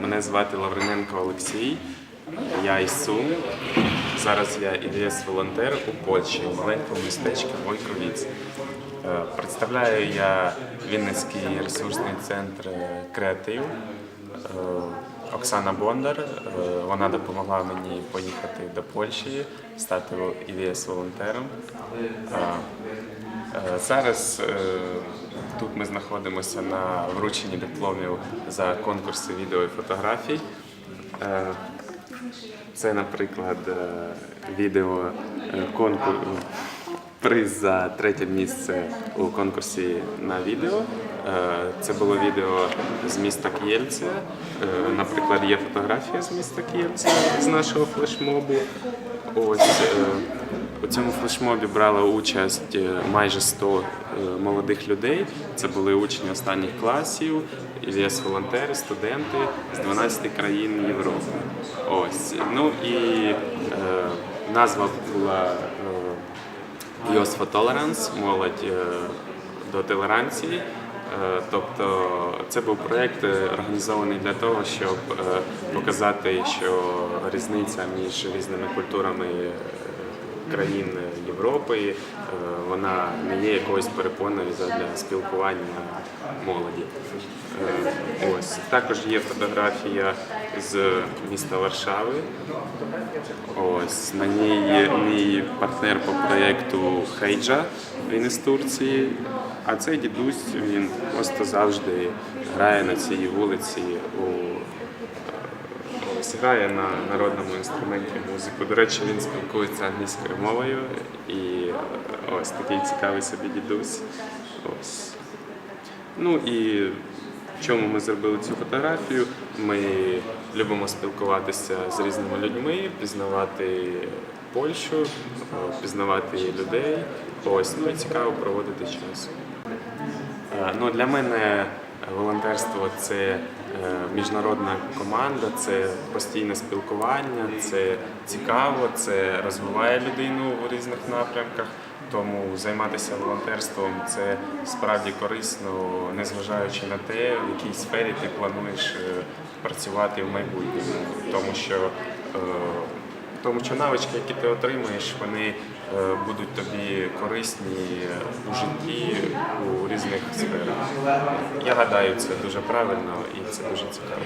Мене звати Лавриненко Олексій. Я із Сум. Зараз я ідс волонтер у Польщі, у маленькому містечку Войкровіц. Е, Представляю я Вінницький ресурсний центр креатив. Е, Оксана Бондар. Е, Вона допомогла мені поїхати до Польщі, стати ідс волонтером. Е, Зараз е, тут ми знаходимося на врученні дипломів за конкурси відео і фотографій. Е, Це, наприклад, е, відео е, конкур... приз за третє місце у конкурсі на відео. Е, Це було відео з міста Кієльця. Е, Наприклад, є фотографія з міста Кієльця з нашого флешмобу. Ось е, у цьому флешмобі брало участь е, майже 100 е, молодих людей. Це були учні останніх класів, ІВС волонтери, студенти з 12 країн Європи. Ось ну і е, назва була е, Youth for Tolerance, молодь е, до толеранції. Е, Тобто це був проєкт організований для того, щоб показати, що різниця між різними культурами країн Європи е, вона не є якоюсь перепоною для спілкування молоді. Е, Ось також є фотографія з міста Варшави. Ось на ній мій партнер по проєкту Хейджа, він із Турції. А цей дідусь він просто завжди грає на цій вулиці у ось грає на народному інструменті музику. До речі, він спілкується англійською мовою і ось такий цікавий собі дідусь. Ось. Ну і чому ми зробили цю фотографію? Ми любимо спілкуватися з різними людьми, пізнавати Польщу, е, пізнавати людей. Ось ну і цікаво проводити час. Е, Ну, для мене волонтерство це е, міжнародна команда, це постійне спілкування, це цікаво, це розвиває людину в різних напрямках. Тому займатися волонтерством це справді корисно, незважаючи на те, в якій сфері ти плануєш е, працювати в майбутньому, тому що е, тому що навички, які ти отримаєш, вони будуть тобі корисні у житті у різних сферах. Я гадаю, це дуже правильно і це дуже цікаво.